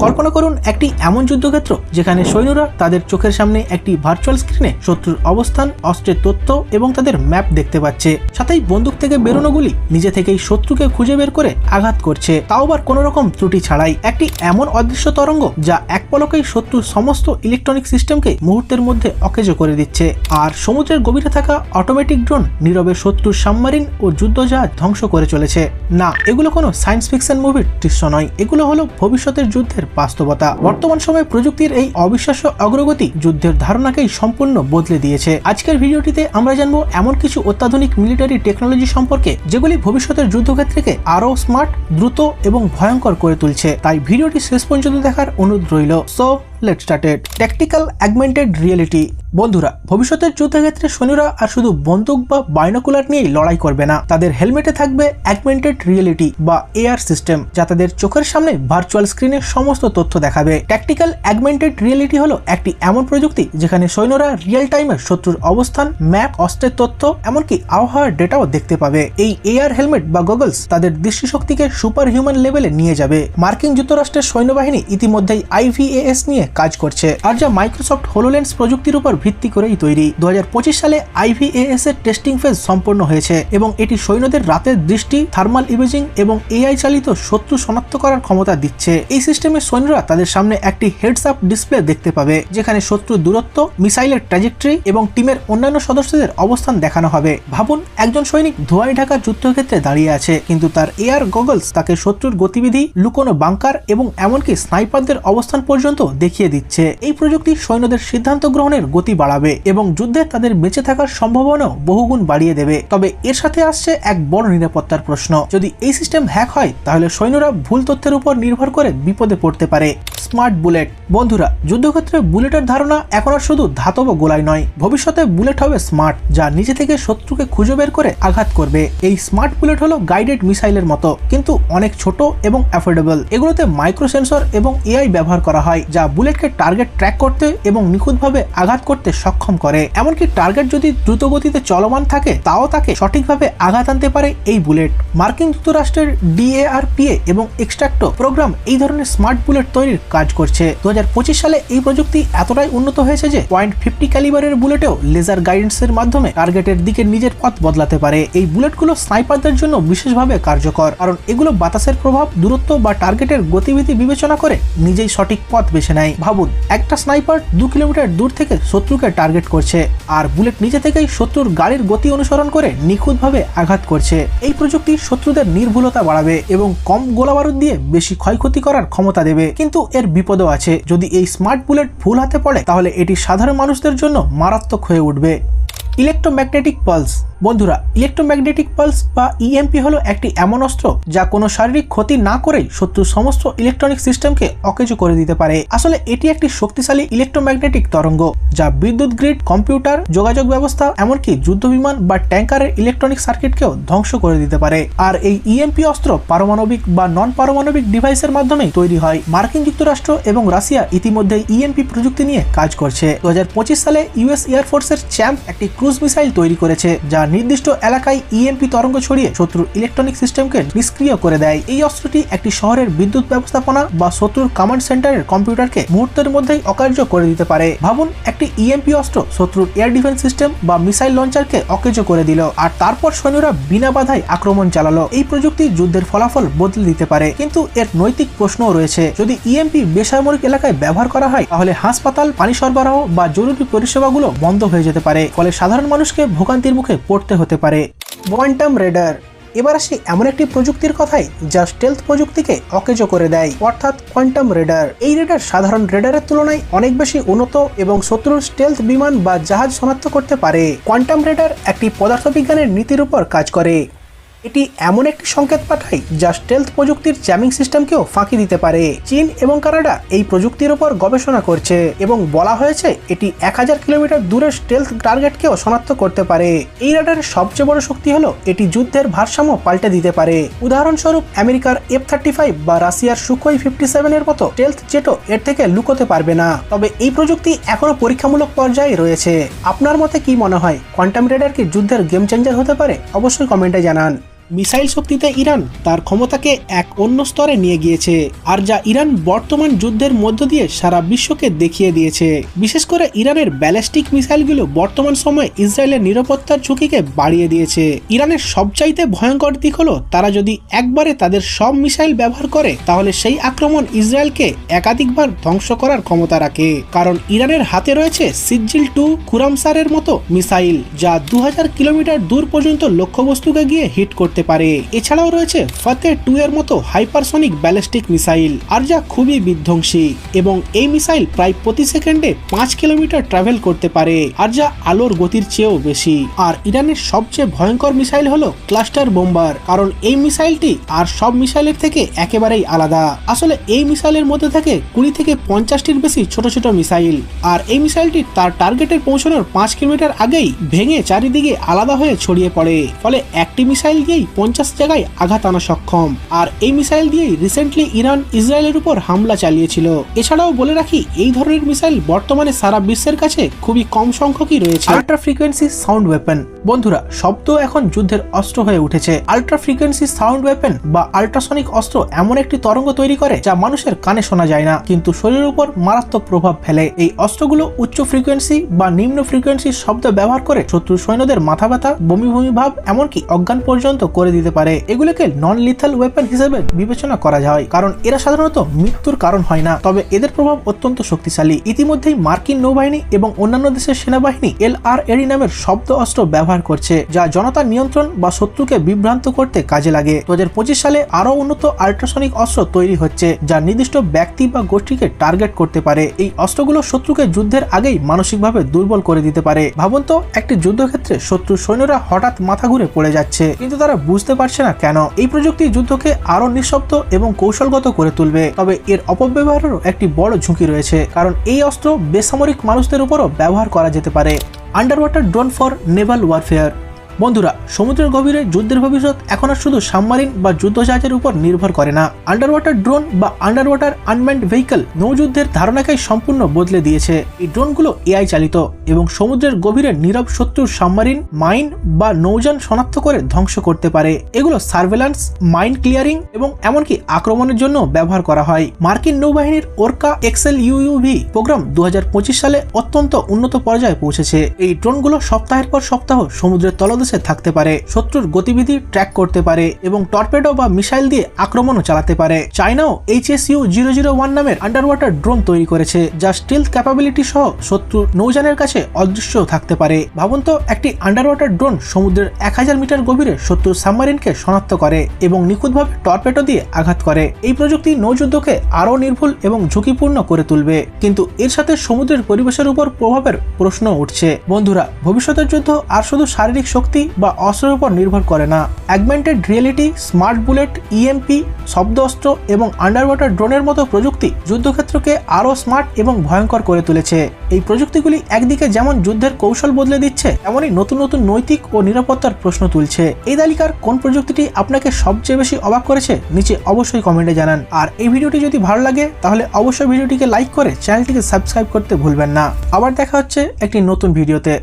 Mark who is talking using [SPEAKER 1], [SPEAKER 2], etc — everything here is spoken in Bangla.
[SPEAKER 1] কল্পনা করুন একটি এমন যুদ্ধক্ষেত্র যেখানে সৈন্যরা তাদের চোখের সামনে একটি ভার্চুয়াল স্ক্রিনে শত্রুর অবস্থান, অস্ত্রের তথ্য এবং তাদের ম্যাপ দেখতে পাচ্ছে। সাথেই বন্দুক থেকে বেরোনো গুলি নিজে থেকেই শত্রুকে খুঁজে বের করে আঘাত করছে। তাও আবার কোনো রকম ত্রুটি ছাড়াই। একটি এমন অদৃশ্য তরঙ্গ যা এক পলকেই শত্রুর সমস্ত ইলেকট্রনিক সিস্টেমকে মুহূর্তের মধ্যে অকেজো করে দিচ্ছে। আর সমুদ্রের গভীরে থাকা অটোমেটিক ড্রোন নীরবে শত্রুর সাবমারিন ও যুদ্ধজাহাজ ধ্বংস করে চলেছে। না, এগুলো কোনো সায়েন্স ফিকশন মুভির দৃশ্য নয়। এগুলো হলো ভবিষ্যতের যুদ্ধের বাস্তবতা। বর্তমান সময়ে প্রযুক্তির এই অবিশ্বাস্য অগ্রগতি যুদ্ধের ধারণাকেই সম্পূর্ণ বদলে দিয়েছে। আজকের ভিডিওটিতে আমরা জানব এমন কিছু অত্যাধুনিক মিলিটারি টেকনোলজি সম্পর্কে, যেগুলি ভবিষ্যতের যুদ্ধক্ষেত্রকে আরও স্মার্ট দ্রুত এবং ভয়ঙ্কর করে তুলছে। তাই ভিডিওটি শেষ পর্যন্ত দেখার অনুরোধ রইল। So let started tactical augmented reality বন্ধুরা, ভবিষ্যতের যুদ্ধক্ষেত্রে সৈন্যরা আর শুধু বন্দুক বা বাইনোকুলার নিয়েই লড়াই করবে না। তাদের হেলমেটে থাকবে অ্যাগমেন্টেড রিয়েলিটি বা এআর সিস্টেম যা তাদের চোখের সামনে ভার্চুয়াল স্ক্রিনে সমস্ত তথ্য দেখাবে। ট্যাকটিক্যাল অ্যাগমেন্টেড রিয়েলিটি হলো একটি এমন প্রযুক্তি যেখানে সৈন্যরা রিয়েল টাইমে শত্রুর অবস্থান ম্যাপ অস্ত্রের তথ্য, এমনকি আবহাওয়ার ডেটাও দেখতে পাবে। এই এআর হেলমেট বা গগলস তাদের দৃষ্টিশক্তিকে সুপার হিউম্যান লেভেলে নিয়ে যাবে। মার্কিন যুক্তরাষ্ট্রের সৈন্যবাহিনী ইতিমধ্যেই আইভিএএস নিয়ে কাজ করছে, আর যা মাইক্রোসফট হোলোলেন্স প্রযুক্তির উপর ভিত্তি করেই তৈরি। দু হাজার পঁচিশ সালে আইভিএএস এর টেস্টিং ফেজ সম্পন্ন হয়েছে এবং এটি সৈন্যদের রাতের দৃষ্টি থার্মাল ইমেজিং এবং এআই চালিত শত্রু শনাক্ত করার ক্ষমতা দিচ্ছে। এই সিস্টেমে সৈন্যরা তাদের সামনে একটি হেডস আপ ডিসপ্লে দেখতে পাবে, যেখানে শত্রুর দূরত্ব মিসাইলের ট্র্যাজেক্টরি এবং টিমের অন্যান্য সদস্যদের অবস্থান দেখানো হবে। ভাবুন, একজন সৈনিক ধোয়াই ঢাকা যুদ্ধক্ষেত্রে দাঁড়িয়ে আছে, কিন্তু তার এয়ার গগলস তাকে শত্রুর গতিবিধি, লুকোনো বাংকার এবং এমনকি স্নাইপারদের অবস্থান পর্যন্ত দেখিয়ে দিচ্ছে। এই প্রযুক্তি সৈন্যদের সিদ্ধান্ত গ্রহণের গতি বাড়াবে এবং যুদ্ধে তাদের বেঁচে থাকার সম্ভাবনাও বহুগুণ বাড়িয়ে দেবে। তবে এর সাথে আসছে এক বড় নিরাপত্তার প্রশ্ন। যদি এই সিস্টেম হ্যাক হয়, তাহলে সৈন্যরা ভুল তথ্যের উপর নির্ভর করে বিপদে পড়তে পারে। Smart bullet. বন্ধুরা, যুদ্ধক্ষেত্রে বুলেটের ধারণা এখন আর শুধু ধাতব গোলায় নয়। ভবিষ্যতে বুলেট হবে স্মার্ট, যা নিজে থেকে শত্রুকে খুঁজে বের করে আঘাত করবে। এই স্মার্ট বুলেট হলো গাইডেড মিসাইলের মতো, কিন্তু অনেক ছোট এবং অ্যাফোর্ডেবল। এগুলোতে মাইক্রো সেন্সর এবং এআই ব্যবহার করা হয়, যা বুলেটকে টার্গেট ট্র্যাক করতে এবং নিখুঁতভাবে আঘাত করতে সক্ষম করে। এমনকি টার্গেট যদি দ্রুত গতিতে চলমান থাকে, তাও তাকে সঠিকভাবে আঘাত আনতে পারে এই বুলেট মার্কিন যুক্তরাষ্ট্রের ডিএআরপিএ এবং এক্সট্রাক্টো প্রোগ্রাম এই ধরনের স্মার্ট বুলেট তৈরির কাজ করছে। দু সালে এই প্রযুক্তি এতটাই উন্নত হয়েছে যে পয়েন্ট ফিফটি ক্যালিবারের বুলেটেও লেজার গাইডেন্সের মাধ্যমে টার্গেটের দিকে নিজের পথ বদলাতে পারে। এই বুলেটগুলো স্নাইপারদের জন্য বিশেষভাবে কার্যকর, কারণ এগুলো বাতাসের প্রভাব, দূরত্ব বা টার্গেটের গতিবিধি বিবেচনা করে নিজেই সঠিক পথ বেছে নেয়। ভাবুন, একটা স্নাইপার দু কিলোমিটার দূর থেকে শত্রুকে টার্গেট করছে, আর বুলেট নিজে থেকেই শত্রুর গাড়ির গতি অনুসরণ করে নিখুঁতভাবে আঘাত করছে। এই প্রযুক্তি শত্রুদের নির্ভুলতা বাড়াবে এবং কম গোলাবারুদ দিয়ে বেশি ক্ষয়ক্ষতি করার ক্ষমতা দেবে। কিন্তু এর বিপদও আছে। যদি এই স্মার্ট বুলেট ভুল হাতে পড়ে, তাহলে এটি সাধারণ মানুষদের জন্য মারাত্মক হয়ে উঠবে। Electromagnetic pulse. বন্ধুরা, ইলেকট্রোম্যাগনেটিক পালস বা ইএমপি হলো একটি এমন অস্ত্র যা কোনো শারীরিক ক্ষতি না করেই শত্রুর সমস্ত ইলেকট্রনিক সিস্টেমকে অকেজো করে দিতে পারে। আসলে এটি একটি শক্তিশালী ইলেকট্রোম্যাগনেটিক তরঙ্গ যা বিদ্যুৎ গ্রিড, কম্পিউটার, যোগাযোগ ব্যবস্থা, এমনকি যুদ্ধবিমান বা ট্যাঙ্কারের ইলেকট্রনিক সার্কিটকেও ধ্বংস করে দিতে পারে। আর এই ইএমপি অস্ত্র পারমাণবিক বা নন পারমাণবিক ডিভাইসের মাধ্যমে তৈরি হয়। মার্কিন যুক্তরাষ্ট্র এবং রাশিয়া ইতিমধ্যে ইএমপি প্রযুক্তি নিয়ে কাজ করছে। দু হাজার পঁচিশ সালে ইউএস এয়ারফোর্সের চ্যাম্প একটি ক্রুজ মিসাইল তৈরি করেছে, যা নির্দিষ্ট এলাকায় ইএমপি তরঙ্গ ছড়িয়ে শত্রুর ইলেকট্রনিক সিস্টেমকে নিষ্ক্রিয় করে দেয়। এই অস্ত্রটি একটি শহরের বিদ্যুৎ ব্যবস্থাপনা বা শত্রুর কমান্ড সেন্টারের কম্পিউটারকে মুহূর্তের মধ্যেই অকার্য করে দিতে পারে। ভাবুন, একটি ইএমপি অস্ত্র শত্রুর এয়ার ডিফেন্স সিস্টেম বা মিসাইল লঞ্চারকে অকেজ করে দিল, আর তারপর সৈন্যরা বিনা বাধায় আক্রমণ চালালো। এই প্রযুক্তি যুদ্ধের ফলাফল বদলে দিতে পারে, কিন্তু এর নৈতিক প্রশ্নও রয়েছে। যদি ইএমপি বেসামরিক এলাকায় ব্যবহার করা হয়, তাহলে হাসপাতাল, পানি সরবরাহ বা জরুরি পরিষেবাগুলো বন্ধ হয়ে যেতে পারে। ফলে সাধারণ মানুষকে ভোগান্তির মুখে পড়তে হতে পারে। কোয়ান্টাম রেডার এবার আসি এমন একটি প্রযুক্তির কথাই যা স্টেলথ প্রযুক্তিকে অকেজ করে দেয়, অর্থাৎ কোয়ান্টাম রেডার এই রেডার সাধারণ রেডারের তুলনায় অনেক বেশি উন্নত এবং শত্রুর স্টেলথ বিমান বা জাহাজ শনাক্ত করতে পারে। কোয়ান্টাম রেডার একটি পদার্থবিজ্ঞানের নীতির উপর কাজ করে। এটি এমন একটি সংকেত পাঠায় যা স্টেলথ প্রযুক্তির জ্যামিং সিস্টেমকেও ফাঁকি দিতে পারে। চীন এবং কানাডা এই প্রযুক্তির উপর গবেষণা করছে এবং বলা হয়েছে এটি এক হাজার কিলোমিটার দূরের স্টেলথ টার্গেটকেও শনাক্ত করতে পারে। এই রাডারের সবচেয়ে বড় শক্তি হলো এটি যুদ্ধের ভারসাম্য পাল্টে দিতে পারে। উদাহরণস্বরূপ আমেরিকার এফ থার্টি ফাইভ বা রাশিয়ার সুকোই ফিফটি সেভেনের মতো স্টেলথ জেটও এর থেকে লুকোতে পারবে না। তবে এই প্রযুক্তি এখনও পরীক্ষামূলক পর্যায়ে রয়েছে। আপনার মতে কি মনে হয়? কোয়ান্টাম রেডার কি যুদ্ধের গেম চেঞ্জার হতে পারে? অবশ্যই কমেন্টে জানান। মিসাইল শক্তিতে ইরান তার ক্ষমতাকে এক অন্য স্তরে নিয়ে গিয়েছে, আর যা ইরান বর্তমান যুদ্ধের মধ্য দিয়ে সারা বিশ্বকে দেখিয়ে দিয়েছে। বিশেষ করে ইরানের ব্যালিস্টিক মিসাইলগুলো বর্তমান সময়ে ইসরায়েলের নিরাপত্তার ঝুঁকিকে বাড়িয়ে দিয়েছে। ইরানের সবচাইতে ভয়ঙ্কর দিক হলো, তারা যদি একবারে তাদের সব মিসাইল ব্যবহার করে, তাহলে সেই আক্রমণ ইসরায়েলকে একাধিকবার ধ্বংস করার ক্ষমতা রাখে। কারণ ইরানের হাতে রয়েছে সিজ্জিল টু কুরামসারের মতো মিসাইল, যা দু হাজার কিলোমিটার দূর পর্যন্ত লক্ষ্যবস্তুকে গিয়ে হিট করতে পারে। এছাড়াও রয়েছে ফতে টু এর মতো হাইপারসনিক ব্যালিস্টিক মিসাইল আর যা খুবই বিধ্বংসী, এবং এই মিসাইল প্রায় প্রতি সেকেন্ডে পাঁচ কিলোমিটার ট্রাভেল করতে পারে, আর যা আলোর গতির চেয়েও বেশি। আর ইরানের সবচেয়ে ভয়ঙ্কর মিসাইল হলো ক্লাস্টার বোম্বার কারণ এই মিসাইলটি আর সব মিসাইলের থেকে একেবারেই আলাদা। আসলে এই মিসাইলের মধ্যে থাকে কুড়ি থেকে পঞ্চাশটির বেশি ছোট ছোট মিসাইল আর এই মিসাইলটি তার টার্গেটের পৌঁছানোর পাঁচ কিলোমিটার আগেই ভেঙে চারিদিকে আলাদা হয়ে ছড়িয়ে পড়ে। ফলে একটি মিসাইল দিয়েই পঞ্চাশ জায়গায় আঘাত আনা সক্ষম। আর এই মিসাইল দিয়েই রিসেন্টলি ইরান ইসরায়েলের উপর হামলা চালিয়েছিল। এছাড়াও বলে রাখি, এই ধরনের মিসাইল বর্তমানে সারা বিশ্বের কাছে খুবই কম সংখ্যকই রয়েছে। আল্ট্রা ফ্রিকোয়েন্সি সাউন্ড ওয়েপন বন্ধুরা, শব্দ এখন যুদ্ধের অস্ত্র হয়ে উঠেছে। আল্ট্রা ফ্রিকোয়েন্সি সাউন্ড ওয়েপন বা আল্ট্রাসনিক অস্ত্র এমন একটি তরঙ্গ তৈরি করে যা মানুষের কানে শোনা যায় না। কিন্তু শরীরের উপর মারাত্মক প্রভাব ফেলে। এই অস্ত্রগুলো উচ্চ ফ্রিকোয়েন্সি বা নিম্ন ফ্রিকোয়েন্সি শব্দ ব্যবহার করে শত্রু সৈন্যদের মাথা ব্যথা বমি বমি ভাব, এমনকি অজ্ঞান পর্যন্ত করে দিতে পারে। এগুলোকে নন লিথাল ওয়েপন হিসেবে বিবেচনা করা যায়, কারণ এরা সাধারণত মৃত্যুর কারণ হয় না। তবে এদের প্রভাব অত্যন্ত শক্তিশালী। ইতিমধ্যেই মার্কিন নৌবাহিনী এবং অন্যান্য দেশের সেনাবাহিনী এল আর এডি নামের শব্দ অস্ত্র ব্যবহার করছে, যা জনতার নিয়ন্ত্রণ বা শত্রুকে বিভ্রান্ত করতে কাজে লাগে। দু হাজার পঁচিশ সালে আরও উন্নত আল্ট্রাসনিক অস্ত্র তৈরি হচ্ছে, যা নির্দিষ্ট ব্যক্তি বা গোষ্ঠীকে টার্গেট করতে পারে। এই অস্ত্রগুলো শত্রুকে যুদ্ধের আগেই মানসিকভাবে দুর্বল করে দিতে পারে। ভাবুন তো, একটি যুদ্ধক্ষেত্রে শত্রু সৈন্যরা হঠাৎ মাথা ঘুরে পড়ে যাচ্ছে, কিন্তু তারা বুঝতে পারছে না কেন এই প্রযুক্তি যুদ্ধকে আরও নিঃশব্দ এবং কৌশলগত করে তুলবে। তবে এর অপব্যবহারেরও একটি বড় ঝুঁকি রয়েছে, কারণ এই অস্ত্র বেসামরিক মানুষদের উপরও ব্যবহার করা যেতে পারে। Underwater drone for naval warfare বন্ধুরা, সমুদ্রের গভীরে যুদ্ধের ভবিষ্যৎ এখন আর শুধু সাবমারিন বা যুদ্ধজাহাজের উপর নির্ভর করে না। আন্ডার ওয়াটার ড্রোন বা আন্ডার ওয়াটার আনম্যান্ড ভেহিকল নৌযুদ্ধের ধারণাকে সম্পূর্ণ বদলে দিয়েছে। এই ড্রোনগুলো এআই চালিত এবং সমুদ্রের গভীরে নীরব শত্রুর সাবমারিন মাইন বা নৌযান শনাক্ত করে ধ্বংস করতে পারে। এগুলো সার্ভেলান্স মাইন ক্লিয়ারিং এবং এমনকি আক্রমণের জন্য ব্যবহার করা হয়। মার্কিন নৌবাহিনীর ওরকা এক্সেল ইউইউভি প্রোগ্রাম দু হাজার পঁচিশ সালে অত্যন্ত উন্নত পর্যায়ে পৌঁছেছে। এই ড্রোনগুলো সপ্তাহের পর সপ্তাহ সমুদ্রের তলদেশে থাকতে পারে, শত্রুর গতিবিধি ট্র্যাক করতে পারে এবং টর্পেডো বা মিসাইল দিয়ে আক্রমণও চালাতে পারে। চায়নাও H S U zero zero one নামের আন্ডার ওয়াটার ড্রোন তৈরি করেছে, যা স্টিলথ ক্যাপাবিলিটি সহ শত্রু নৌযানের কাছে অদৃশ্য থাকতে পারে। ভাবুন তো, একটি আন্ডার ওয়াটার ড্রোন সমুদ্রের এক হাজার মিটার গভীরে শত্রু সাবমারিনকে শনাক্ত করে এবং নিখুঁতভাবে টর্পেডো দিয়ে আঘাত করে। এই প্রযুক্তি নৌযুদ্ধকে আরও নির্ভুল এবং ঝুঁকিপূর্ণ করে তুলবে। কিন্তু এর সাথে সমুদ্রের পরিবেশের উপর প্রভাবের প্রশ্ন উঠছে। বন্ধুরা, ভবিষ্যতের যুদ্ধ আর শুধু শারীরিক শক্তি বা অস্ত্রের উপর নির্ভর করে না। Augmented reality smart bullet E M P শব্দ অস্ত্র এবং আন্ডার ওয়াটার ড্রোনের মতো প্রযুক্তি যুদ্ধক্ষেত্রকে আরও স্মার্ট এবং ভয়ঙ্কর করে তুলেছে। এই প্রযুক্তিগুলি একদিকে যেমন যুদ্ধের কৌশল বদলে দিচ্ছে, তেমনই নতুন নতুন নৈতিক ও নিরাপত্তার প্রশ্ন তুলছে। এই তালিকার কোন প্রযুক্তিটি আপনাকে সবচেয়ে বেশি অবাক করেছে, নিচে অবশ্যই কমেন্টে জানান। আর এই ভিডিওটি যদি ভালো লাগে, তাহলে অবশ্যই ভিডিওটিকে লাইক করে চ্যানেলটিকে সাবস্ক্রাইব করতে ভুলবেন না। আবার দেখা হচ্ছে একটি নতুন ভিডিওতে।